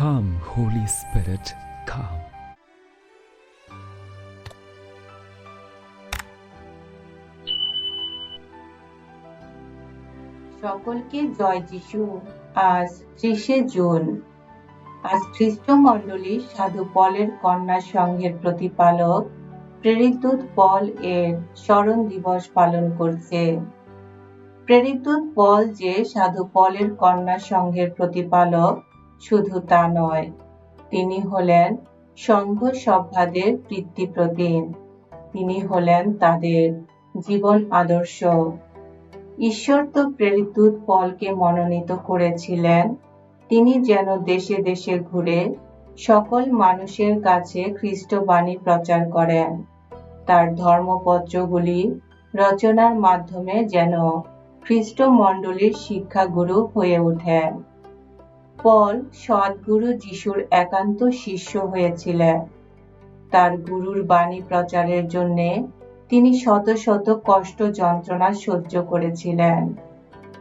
Come, Holy Spirit, come. সকলকে জয় যিশু। আজ ত্রিশে জুন। আজ খ্রিস্ট মণ্ডলী সাধু পলের কন্যা সংঘের প্রতিপালক প্রেরিতদূত পল এর স্মরণ দিবস পালন করছে। প্রেরিতদূত পল যে সাধু পলের কন্যা সংঘের প্রতিপালক শুধু তা নয়, তিনি হলেন সংঘ সভ্যাদের প্রতীক তিনি হলেন তাদের জীবন আদর্শ। ঈশ্বর তো প্রেরিতদূত পলকে মনোনীত করেছিলেন। তিনি যেন দেশে দেশে ঘুরে সকল মানুষের কাছে খ্রিস্ট বাণী প্রচার করেন। তার ধর্মপত্রগুলি রচনার মাধ্যমে যেন খ্রিস্ট মণ্ডলীর শিক্ষাগুরু হয়ে ওঠেন। পল সদ্গুরু যিশুর একান্ত শিষ্য হয়েছিলেন। তার গুরুর বাণী প্রচারের জন্যে তিনি শত শত কষ্ট যন্ত্রণা সহ্য করেছিলেন।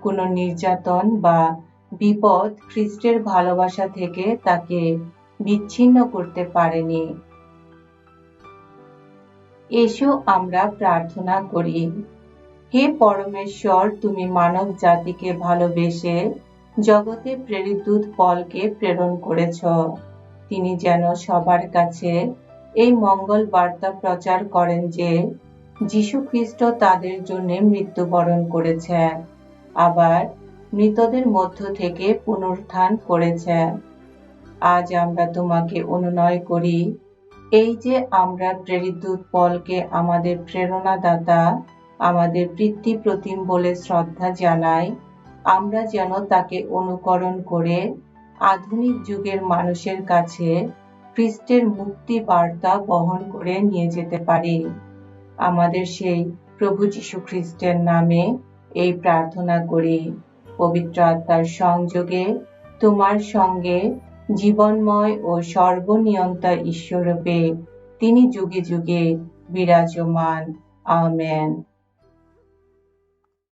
কোনো নির্যাতন বা বিপদ খ্রিস্টের ভালোবাসা থেকে তাকে বিচ্ছিন্ন করতে পারেনি। এসো আমরা প্রার্থনা করি, হে পরমেশ্বর, তুমি মানব জাতিকে ভালোবেসে জগতে প্রেরিতদূত পলকে প্রেরণ করেছ। তিনি যেন সবার কাছে এই মঙ্গল বার্তা প্রচার করেন যে, যীশু খ্রিস্ট তাদের জন্য মৃত্যুবরণ করেছেন, আবার মৃতদের মধ্য থেকে পুনরুত্থান করেছেন। আজ আমরা তোমাকে অনুনয় করি, এই যে আমরা প্রেরিতদূত পলকে আমাদের প্রেরণাদাতা, আমাদের পিতৃ প্রতিম বলে শ্রদ্ধা জানাই আমরা যেন তাকে অনুকরণ করে আধুনিক যুগের মানুষের কাছে খ্রিস্টের মুক্তি বার্তা বহন করে নিয়ে যেতে পারি। আমাদের সেই প্রভু যীশু খ্রিস্টের নামে এই প্রার্থনা করি। পবিত্র আত্মার সংযোগে তোমার সঙ্গে জীবনময় ও সর্বনিয়ন্তা ঈশ্বরূপে তিনি যুগে যুগে বিরাজমান। আমেন।